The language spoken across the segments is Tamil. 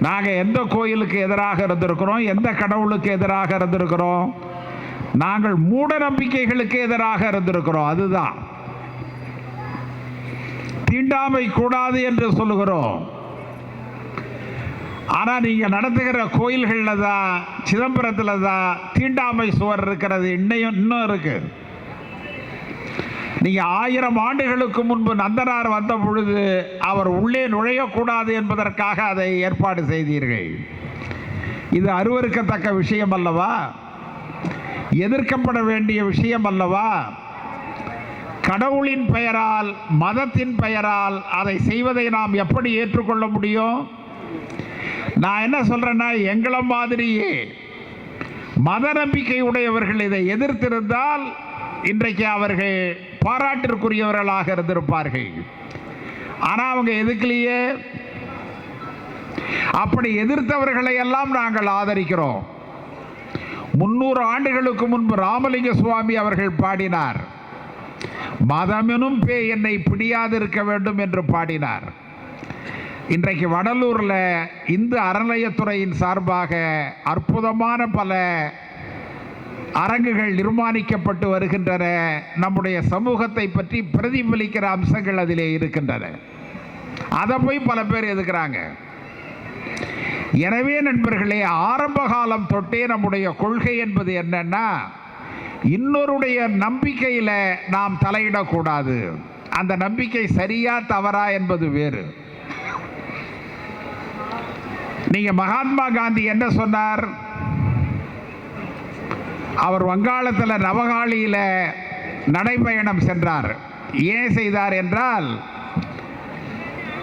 நாங்கள் எந்த கோயிலுக்கு எதிராக இருந்திருக்கிறோம்? எந்த கடவுளுக்கு எதிராக இருந்திருக்கிறோம்? நாங்கள் மூட நம்பிக்கைகளுக்கு எதிராக இருந்திருக்கிறோம். அதுதான். தீண்டாமை கூடாது என்று சொல்லுகிறோம். ஆனால் நீங்கள் நடத்துகிற கோயில்களில் தான் சிதம்பரத்தில் தான் தீண்டாமை சுவர் இருக்கிறது. இன்னையும் இன்னும் இருக்குது நீங்கள் ஆயிரம் ஆண்டுகளுக்கு முன்பு நந்தனார் வந்த பொழுது அவர் உள்ளே நுழையக்கூடாது என்பதற்காக அதை ஏற்பாடு செய்தீர்கள். இது அருவருக்கத்தக்க விஷயம் அல்லவா? எதிர்க்கப்பட வேண்டிய விஷயம் அல்லவா? கடவுளின் பெயரால் மதத்தின் பெயரால் அதை செய்வதை நாம் எப்படி ஏற்றுக்கொள்ள முடியும்? நான் என்ன சொல்கிறேன்னா எங்களை மாதிரியே மத நம்பிக்கை உடையவர்கள் இதை எதிர்த்திருந்தால் இன்றைக்கு அவர்கள் பாராட்டிற்குரியவர்களாக இருந்திருப்பார்கள். ஆனால் அவங்க எதுக்குலேயே அப்படி எதிர்த்தவர்களை எல்லாம் நாங்கள் ஆதரிக்கிறோம். முன்னூறு ஆண்டுகளுக்கு முன்பு ராமலிங்க சுவாமி அவர்கள் பாடினார் மதமெனும் பே என்னை பிடியாதிருக்க வேண்டும் என்று பாடினார். இன்றைக்கு வடலூரில் இந்து அறநிலையத்துறையின் சார்பாக அற்புதமான பல அரங்குகள் நிர்மாணிக்கப்பட்டு வருகின்றன. நம்முடைய சமூகத்தை பற்றி பிரதிபலிக்கிற அம்சங்கள் அதிலே இருக்கின்றன. அதை போய் பல பேர் எதுக்குறாங்க? எனவே நண்பர்களே ஆரம்ப காலம் தொட்டே நம்முடைய கொள்கை என்பது என்னன்னா இன்னொருடைய நம்பிக்கையில் நாம் தலையிடக்கூடாது. அந்த நம்பிக்கை சரியா தவறா என்பது வேறு. நீங்க மகாத்மா காந்தி என்ன சொன்னார்? அவர் வங்காளத்தில் நவகாளியில் நடைபயணம் சென்றார். ஏன் செய்தார் என்றால்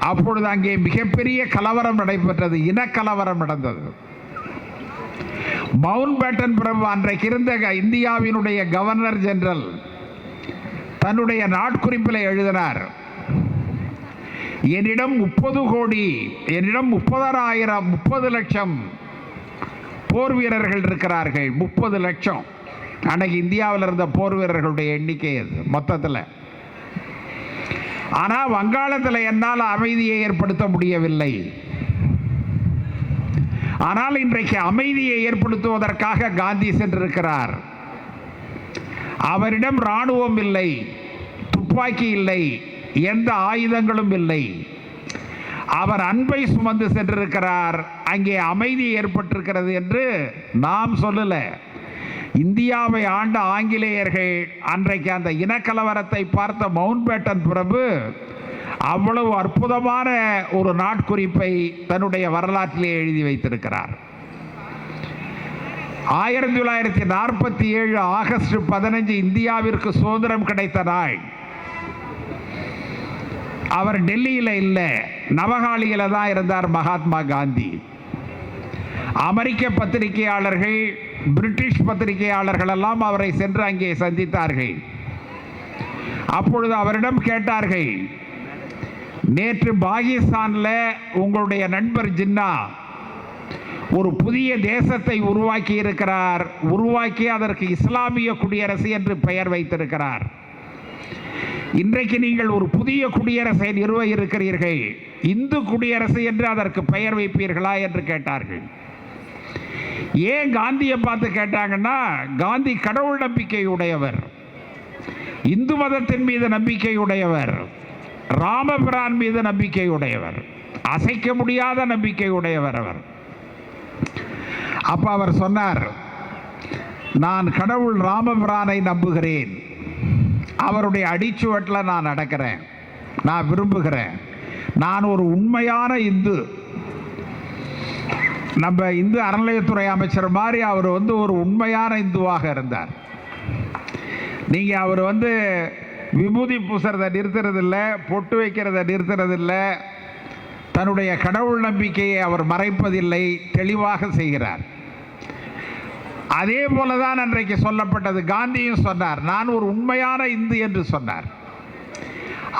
அப்பொழுது அங்கே மிகப்பெரிய கலவரம் நடைபெற்றது இனக்கலவரம் நடந்தது. மவுண்ட் பேட்டன் பிரபு அன்றைக்கு இருந்த இந்தியாவினுடைய கவர்னர் ஜெனரல் தன்னுடைய நாட்குறிப்பில் எழுதினார் என்னிடம் முப்பது கோடி என்னிடம் முப்பதாயிரம் முப்பது லட்சம் போர் வீரர்கள் இருக்கிறார்கள். முப்பது லட்சம். அன்னைக்கு இந்தியாவில் இருந்த போர் வீரர்களுடைய எண்ணிக்கை அது மொத்தத்தில். ஆனால் வங்காளத்தில் என்னால் அமைதியை ஏற்படுத்த முடியவில்லை. ஆனால் இன்றைக்கு அமைதியை ஏற்படுத்துவதற்காக காந்தி சென்றிருக்கிறார். அவரிடம் இராணுவம் இல்லை துப்பாக்கி இல்லை எந்த ஆயுதங்களும் இல்லை. அவர் அன்பை சுமந்து சென்றிருக்கிறார். அங்கே அமைதி ஏற்பட்டிருக்கிறது என்று நாம் சொல்லலை. இந்தியாவை ஆண்ட ஆங்கிலேயர்கள் அன்றைக்கு அந்த இனக்கலவரத்தை பார்த்த மவுண்ட் பேட்டன் பிரபு அவ்வளவு அற்புதமான ஒரு நாட்குறிப்பை தன்னுடைய வரலாற்றிலே எழுதி வைத்திருக்கிறார். ஆயிரத்தி தொள்ளாயிரத்தி நாற்பத்தி ஏழு ஆகஸ்ட் பதினஞ்சு இந்தியாவிற்கு சுதந்திரம் கிடைத்த நாள். அவர் டெல்லியில் இல்லை நவகாளியில் தான் இருந்தார் மகாத்மா காந்தி. அமெரிக்க பத்திரிகையாளர்கள் பிரிட்டிஷ் பத்திரிகையாளர்கள் எல்லாம் அவரை சென்று அங்கே சந்தித்தார்கள். அப்பொழுது அவரிடம் கேட்டார்கள் நேற்று பாகிஸ்தானில் உங்களுடைய நண்பர் ஜின்னா ஒரு புதிய தேசத்தை உருவாக்கி இருக்கிறார் உருவாக்கி அதற்கு இஸ்லாமிய குடியரசு என்று பெயர் வைத்திருக்கிறார். இன்றைக்கு நீங்கள் ஒரு புதிய குடியரசை நிறுவ இருக்கிறீர்கள் இந்து குடியரசு என்று அதற்கு பெயர் வைப்பீர்களா என்று கேட்டார்கள். ஏன் காந்தியை பார்த்து கேட்டாங்கன்னா காந்தி கடவுள் நம்பிக்கை உடையவர் இந்து மதத்தின் மீது நம்பிக்கை உடையவர் ராமபிரான் மீது நம்பிக்கை உடையவர் அசைக்க முடியாத நம்பிக்கை உடையவர் அவர். அப்போ அவர் சொன்னார் நான் கடவுள் ராமபிரானை நம்புகிறேன். அவருடைய அடிச்சுவட்டில் நான் நடக்கிறேன். நான் விரும்புகிறேன். நான் ஒரு உண்மையான இந்து. நம்ம இந்து அறநிலையத்துறை அமைச்சர் மாதிரி அவர் வந்து ஒரு உண்மையான இந்துவாக இருந்தார். நீங்கள் அவர் வந்து விபூதி பூசுறதை நிறுத்துறதில்ல பொட்டு வைக்கிறத நிறுத்துறதில்லை தன்னுடைய கடவுள் நம்பிக்கையை அவர் மறைப்பதில்லை தெளிவாக செய்கிறார். அதே போல தான் அன்றைக்கு சொல்லப்பட்டது. காந்தியும் சொன்னார் நான் ஒரு உண்மையான இந்து என்று சொன்னார்.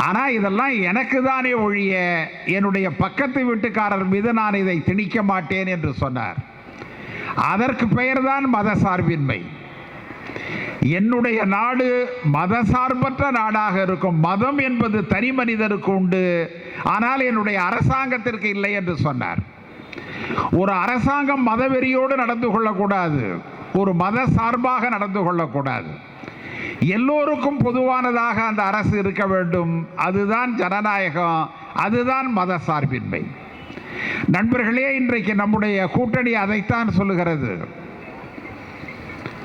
ஆனால் இதெல்லாம் எனக்கு தானே ஒழிய என்னுடைய பக்கத்து வீட்டுக்காரர் மீது நான் இதை திணிக்க மாட்டேன் என்று சொன்னார். அதற்கு பெயர்தான் மத சார்பின்மை என்னுடைய நாடு மதசார்பற்ற நாடாக இருக்கும். மதம் என்பது தனி மனிதருக்கு உண்டு. ஆனால் என்னுடைய அரசாங்கத்திற்கு இல்லை என்று சொன்னார். ஒரு அரசாங்கம் மதவெறியோடு நடந்து கொள்ளக்கூடாது. ஒரு மத சார்பாக நடந்து கொள்ளக்கூடாது. எல்லோருக்கும் பொதுவானதாக அந்த அரசு இருக்க வேண்டும். அதுதான் ஜனநாயகம். அதுதான் மத சார்பின்மை. நண்பர்களே இன்றைக்கு நம்முடைய கூட்டணி அதைத்தான் சொல்லுகிறது.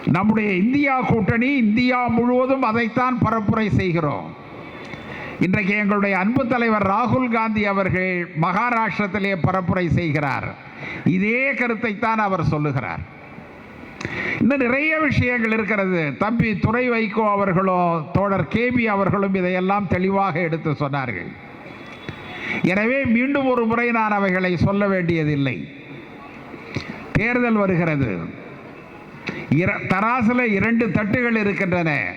நம்முடைய இந்தியா கூட்டணி இந்தியா முழுவதும் அதைத்தான் பரப்புரை செய்கிறோம். இன்றைக்கு எங்களுடைய அன்பு தலைவர் ராகுல் காந்தி அவர்கள் மகாராஷ்டிரத்திலே பரப்புரை செய்கிறார். இதே கருத்தை தான் அவர் சொல்லுகிறார். இன்னும் நிறைய விஷயங்கள் இருக்கிறது. தம்பி துறை வைகோ அவர்களோ தோழர் கேபி அவர்களும் இதையெல்லாம் தெளிவாக எடுத்து சொன்னார்கள். எனவே மீண்டும் ஒரு முறை நான் அவைகளை சொல்ல வேண்டியதில்லை. தேர்தல் வருகிறது. இர- இரண்டு தட்டுகள் இருக்கின்றன.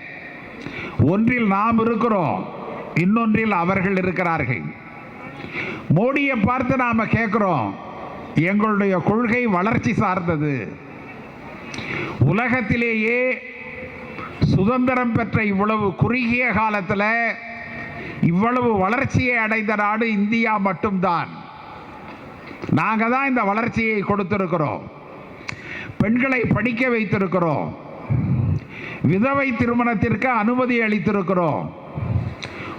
ஒன்றில் நாம் இருக்கிறோம் இன்னொன்றில் அவர்கள் இருக்கிறார்கள். மோடியை பார்த்து நாம கேட்கிறோம் எங்களுடைய கொள்கை வளர்ச்சி சார்ந்தது. உலகத்திலேயே சுதந்திரம் பெற்ற இவ்வளவு குறுகிய காலத்தில் இவ்வளவு வளர்ச்சியை அடைந்த நாடு இந்தியா மட்டும்தான். நாங்கள் தான் இந்த வளர்ச்சியை கொடுத்திருக்கிறோம். பெண்களை படிக்க வைத்திருக்கிறோம். விதவை திருமணத்திற்கு அனுமதி அளித்திருக்கிறோம்.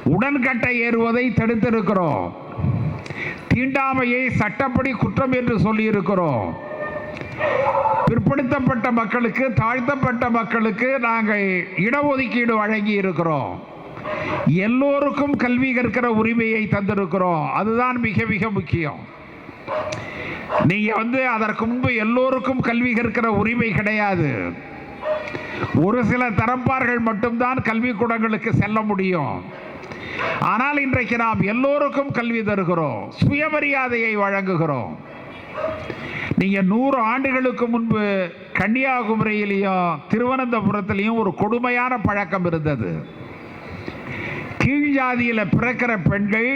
உடன்கட்டை ஏறுவதை தடுத்திருக்கிறோம். தீண்டாமையை சட்டப்படி குற்றம் என்று சொல்லியிருக்கிறோம். பிற்படுத்தப்பட்ட மக்களுக்கு தாழ்த்தப்பட்ட மக்களுக்கு நாங்கள் இடஒதுக்கீடு வழங்கி இருக்கிறோம் எல்லோருக்கும் கல்வி கற்கிற உரிமையை தந்திருக்கிறோம். அதுதான் மிக மிக முக்கியம். நீங்க வந்து அதற்கு முன்பு எல்லோருக்கும் கல்வி கற்கிற உரிமை கிடையாது. ஒரு சில தரப்பார்கள் மட்டும்தான் கல்விக்கூடங்களுக்கு செல்ல முடியும். ஆனால் இன்றைக்கு நாம் எல்லோருக்கும் கல்வி தருகிறோம். சுயமரியாதையை வழங்குகிறோம். நீங்க நூறு ஆண்டுகளுக்கு முன்பு கன்னியாகுமரியிலையும் திருவனந்தபுரத்திலையும் ஒரு கொடுமையான பழக்கம் இருந்தது. கீழ் ஜாதியில் பிறக்கிற பெண்கள்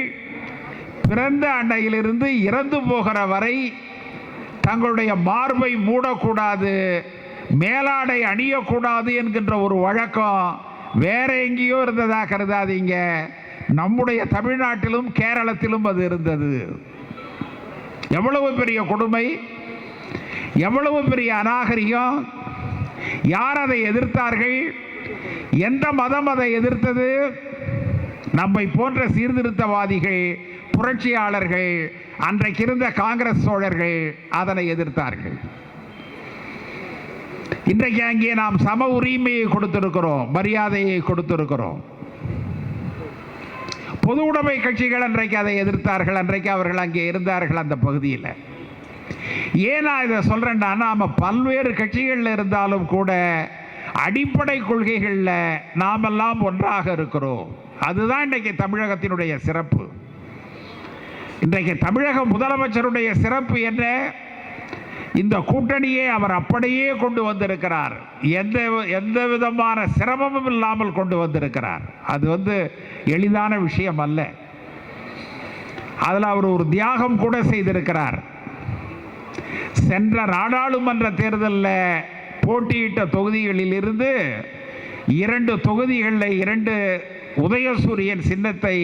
பிறந்த அன்னையிலிருந்து இறந்து போகிற வரை தங்களுடைய மார்பை மூடக்கூடாது மேலாடை அணியக்கூடாது என்கின்ற ஒரு வழக்கம் வேற எங்கேயோ இருந்ததாக கருதாதீங்க. நம்முடைய தமிழ்நாட்டிலும் கேரளத்திலும் அது இருந்தது. எவ்வளவு பெரிய கொடுமை எவ்வளவு பெரிய அநாகரிகம் யார் அதை எதிர்த்தார்கள் எந்த மதம் அதை எதிர்த்தது நம்மை போன்ற சீர்திருத்தவாதிகள் புரட்சியாளர்கள் அன்றைக்கு இருந்த காங்கிரஸ் சோழர்கள் அதனை எதிர்த்தார்கள். இன்றைக்கு அங்கே நாம் சம உரிமையை கொடுத்திருக்கிறோம் மரியாதையை கொடுத்திருக்கிறோம். பொது உடைமை கட்சிகள் அன்றைக்கு அதை எதிர்த்தார்கள். அன்றைக்கு அவர்கள் அங்கே இருந்தார்கள் அந்த பகுதியில். ஏன் நான் இதை சொல்கிறேன்னா நாம் பல்வேறு கட்சிகளில் இருந்தாலும் கூட அடிப்படை கொள்கைகளில் நாமெல்லாம் ஒன்றாக இருக்கிறோம். அதுதான் இன்றைக்கு தமிழகத்தினுடைய சிறப்பு. இன்றைக்கு தமிழக முதலமைச்சருடைய சிறப்பு என்ன? இந்த கூட்டணியை அவர் அப்படியே கொண்டு வந்திருக்கிறார். எந்த எந்த விதமான சிரமமும் இல்லாமல் கொண்டு வந்திருக்கிறார். அது வந்து எளிதான விஷயம் அல்ல. அதில் அவர் ஒரு தியாகம் கூட செய்திருக்கிறார். சென்ற நாடாளுமன்ற தேர்தலில் போட்டியிட்ட தொகுதிகளில் இருந்து இரண்டு தொகுதிகளில் இரண்டு உதயசூரியன் சின்னத்தை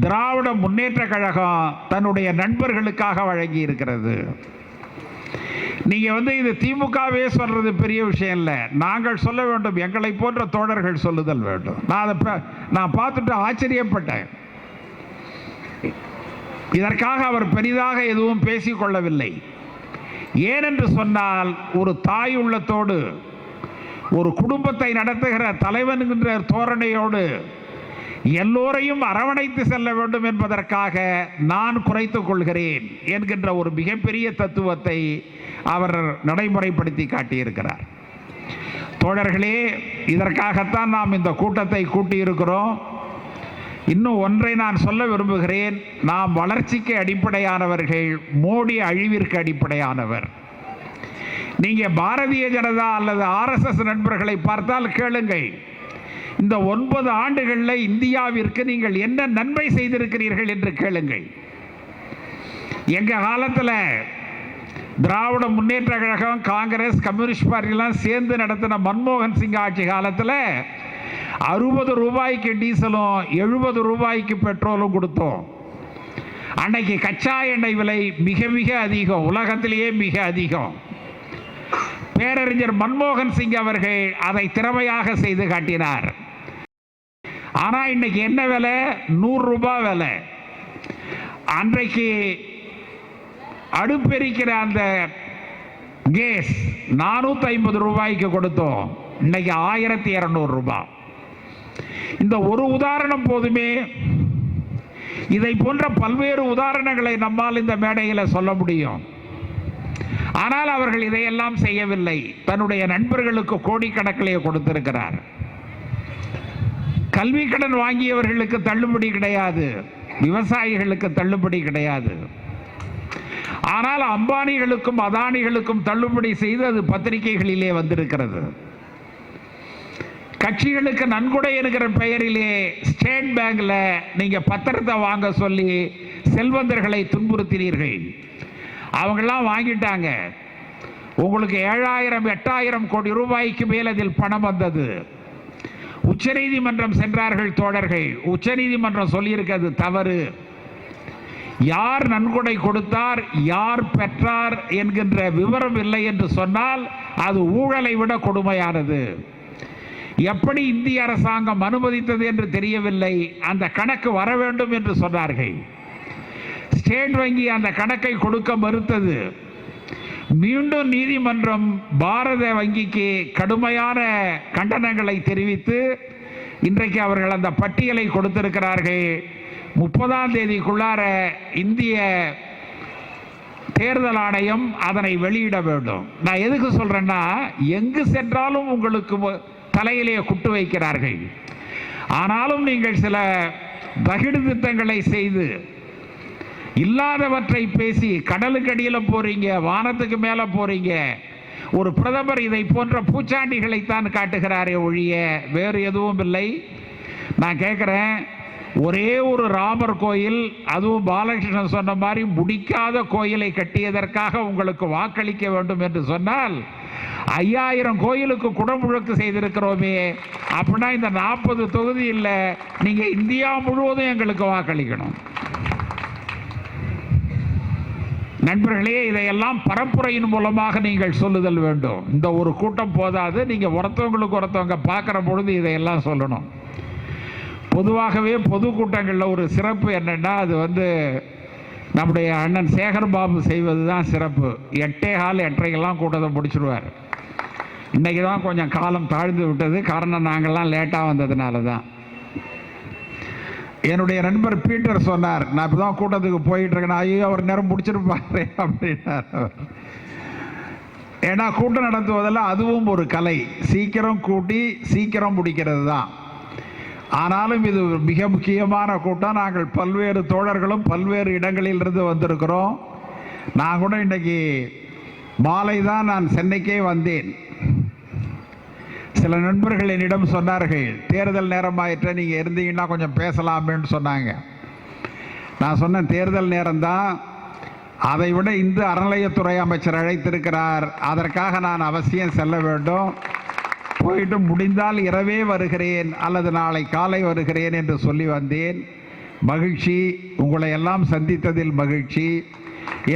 திராவிட முன்னேற்ற கழகம் தன்னுடைய நண்பர்களுக்காக வழங்கி இருக்கிறது நீங்கள் வந்து இது திமுகவே சொல்கிறது பெரிய விஷயம் இல்லை. நாங்கள் சொல்ல வேண்டும். எங்களை போன்ற தோழர்கள் சொல்லுதல் வேண்டும். நான் அதை நான் பார்த்துட்டு ஆச்சரியப்பட்டேன். இதற்காக அவர் பெரிதாக எதுவும் பேசிக்கொள்ளவில்லை ஏனென்று சொன்னால் ஒரு தாய் உள்ளத்தோடு ஒரு குடும்பத்தை நடத்துகிற தலைவன் என்ற தோரணையோடு எல்லோரையும் அரவணைத்து செல்ல வேண்டும் என்பதற்காக நான் குறைத்துக் கொள்கிறேன் என்கின்ற ஒரு மிகப்பெரிய தத்துவத்தை அவர் நடைமுறைப்படுத்தி காட்டியிருக்கிறார். தோழர்களே இதற்காகத்தான் நாம் இந்த கூட்டத்தை கூட்டியிருக்கிறோம். இன்னும் ஒன்றை நான் சொல்ல விரும்புகிறேன். நாம் வளர்ச்சிக்கு அடிப்படையானவர்கள் மோடி அழிவிற்கு அடிப்படையானவர். நீங்கள் பாரதிய ஜனதா அல்லது ஆர்எஸ்எஸ் நண்பர்களை பார்த்தால் கேளுங்கள். இந்த ஒன்பது ஆண்டுகளில் இந்தியாவிற்கு நீங்கள் என்ன நன்மை செய்திருக்கிறீர்கள் என்று கேளுங்கள். எங்கள் காலத்தில் திராவிட முன்னேற்ற கழகம் காங்கிரஸ் கம்யூனிஸ்ட் பார்ட்டிலாம் சேர்ந்து நடத்தின மன்மோகன் சிங் ஆட்சி காலத்தில் அறுபது ரூபாய்க்கு டீசலும் எழுபது ரூபாய்க்கு பெட்ரோலும் கொடுத்தோம். அன்னைக்கு கச்சா எண்ணெய் விலை மிக மிக அதிகம் உலகத்திலேயே மிக அதிகம். பேரறிஞர் மன்மோகன் சிங் அவர்கள் அதை திறமையாக செய்து காட்டினார். ஆனா இன்னைக்கு என்ன விலை? நூறு ரூபாய் விலை. அன்றைக்கு அடுப்பெரிக்கிற அந்த கேஸ் நானூற்றி ஐம்பது ரூபாய்க்கு கொடுத்தோம். இன்னைக்கு ஆயிரத்தி இரநூறு ரூபாய் இந்த ஒரு உதாரணம் போதுமே. இதை போன்ற பல்வேறு உதாரணங்களை நம்மால் இந்த மேடையில் சொல்ல முடியும். ஆனால் அவர்கள் இதையெல்லாம் செய்யவில்லை. தன்னுடைய நண்பர்களுக்கு கோடிக்கணக்கிலே கொடுத்திருக்கிறார். கல்வி கடன் வாங்கியவர்களுக்கு தள்ளுபடி கிடையாது. விவசாயிகளுக்கு தள்ளுபடி கிடையாது. ஆனால் அம்பானிகளுக்கும் அதானிகளுக்கும் தள்ளுபடி செய்து அது பத்திரிகைகளிலே வந்திருக்கிறது. கட்சிகளுக்கு நன்கொடை என்கிற பெயரிலே ஸ்டேட் பேங்கில் நீங்கள் பத்திரத்தை வாங்க சொல்லி செல்வந்தர்களை துன்புறுத்தினீர்கள். அவங்களாம் வாங்கிட்டாங்க. உங்களுக்கு ஏழாயிரம் எட்டாயிரம் கோடி ரூபாய்க்கு மேல் அதில் பணம் வந்தது. உச்சநீதிமன்றம் சென்றார்கள் தோழர்கள். உச்சநீதிமன்றம் சொல்லியிருக்கிறது தவறு. யார் நன்கொடை கொடுத்தார் யார் பெற்றார் என்கின்ற விவரம் இல்லை என்று சொன்னால் அது ஊழலை விட கொடுமையானது. எப்படி இந்திய அரசாங்கம் அனுமதித்தது என்று தெரியவில்லை. அந்த கணக்கு வர வேண்டும் என்று சொன்னார்கள். ஸ்டேட் வங்கி அந்த கணக்கை கொடுக்க மறுத்தது. மீண்டும் நீதிமன்றம் பாரத வங்கிக்கு கடுமையான கண்டனங்களை தெரிவித்து இன்றைக்கு அவர்கள் அந்த பட்டியலை கொடுத்திருக்கிறார்கள். முப்பதாம் தேதிக்குள்ளார இந்திய தேர்தல் ஆணையம் அதனை வெளியிட வேண்டும். நான் எதுக்கு சொல்றேன்னா எங்கு சென்றாலும் உங்களுக்கு தலையிலே குட்டு வைக்கிறார்கள். ஆனாலும் நீங்கள் சில தகிடு திட்டங்களை செய்து இல்லாதவற்றை பேசி கடலுக்கு அடியில் போறீங்க வானத்துக்கு மேலே போறீங்க. ஒரு பிரதமர் இதை போன்ற பூச்சாண்டிகளைத்தான் காட்டுகிறாரே ஒழிய வேறு எதுவும் இல்லை. நான் கேட்குறேன் ஒரே ஒரு ராமர் கோயில் அதுவும் பாலகிருஷ்ணன் சொன்ன மாதிரி முடிக்காத கோயிலை கட்டியதற்காக உங்களுக்கு வாக்களிக்க வேண்டும் என்று சொன்னால் ஐயாயிரம் கோயிலுக்கு குடமுழுக்கு செய்திருக்கிறோமே. அப்படின்னா இந்த நாற்பது தொகுதியில் நீங்கள் இந்தியா முழுவதும் எங்களுக்கு வாக்களிக்கணும். நண்பர்களே இதையெல்லாம் பரப்புரையின் மூலமாக நீங்கள் சொல்லுதல் வேண்டும். இந்த ஒரு கூட்டம் போதாது நீங்கள் ஒருத்தவங்களுக்கு ஒருத்தவங்க பார்க்குற பொழுது இதையெல்லாம் சொல்லணும். பொதுவாகவே பொதுக்கூட்டங்களில் ஒரு சிறப்பு என்னென்னா அது வந்து நம்முடைய அண்ணன் சேகர் பாபு செய்வது தான் சிறப்பு. எட்டே கால் எட்டரைக்கெல்லாம் கூட்டத்தை முடிச்சுடுவார் இன்றைக்கி தான் கொஞ்சம் காலம் தாழ்ந்து விட்டது. காரணம் நாங்கள்லாம் லேட்டாக வந்ததுனால தான் என்னுடைய நண்பர் பீட்டர் சொன்னார் நான் இப்போ தான் கூட்டத்துக்கு போயிட்டு இருக்கேன் ஐயோ அவர் நேரம் முடிச்சிருப்பாரு அப்படின்னார் அவர். ஏன்னா கூட்டம் நடத்துவதில் அதுவும் ஒரு கலை. சீக்கிரம் கூட்டி சீக்கிரம் முடிக்கிறது தான் ஆனாலும் இது மிக முக்கியமான கூட்டம். நாங்கள் பல்வேறு தோழர்களும் பல்வேறு இடங்களிலிருந்து வந்திருக்கிறோம். நான் கூட இன்னைக்கு மாலை தான் நான் சென்னைக்கே வந்தேன். சில நண்பர்கள் என்னிடம் சொன்னார்கள் தேர்தல் நேரமாயிற்று நீங்கள் இருந்தீங்கன்னா கொஞ்சம் பேசலாமேன்னு சொன்னாங்க. நான் சொன்னேன் தேர்தல் நேரம்தான். அதை விட இந்து அறநிலையத்துறை அமைச்சர் அழைத்திருக்கிறார். அதற்காக நான் அவசியம் செல்ல வேண்டும். போயிட்டு முடிந்தால் இரவே வருகிறேன் அல்லது நாளை காலை வருகிறேன் என்று சொல்லி வந்தேன். மகிழ்ச்சி. உங்களை எல்லாம் சந்தித்ததில் மகிழ்ச்சி.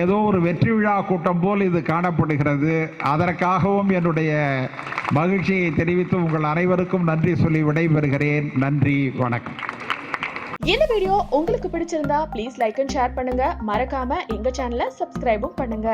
ஏதோ ஒரு வெற்றி விழா கூட்டம் போல் இது காணப்படுகிறது. அதற்காகவும் என்னுடைய மகிழ்ச்சியை தெரிவித்து உங்கள் அனைவருக்கும் நன்றி சொல்லி விடைபெறுகிறேன். நன்றி வணக்கம். இந்த வீடியோ உங்களுக்கு பிடிச்சிருந்தா ப்ளீஸ் லைக் அண்ட் ஷேர் பண்ணுங்க. மறக்காம எங்க சேனலை சப்ஸ்கிரைபும் பண்ணுங்க.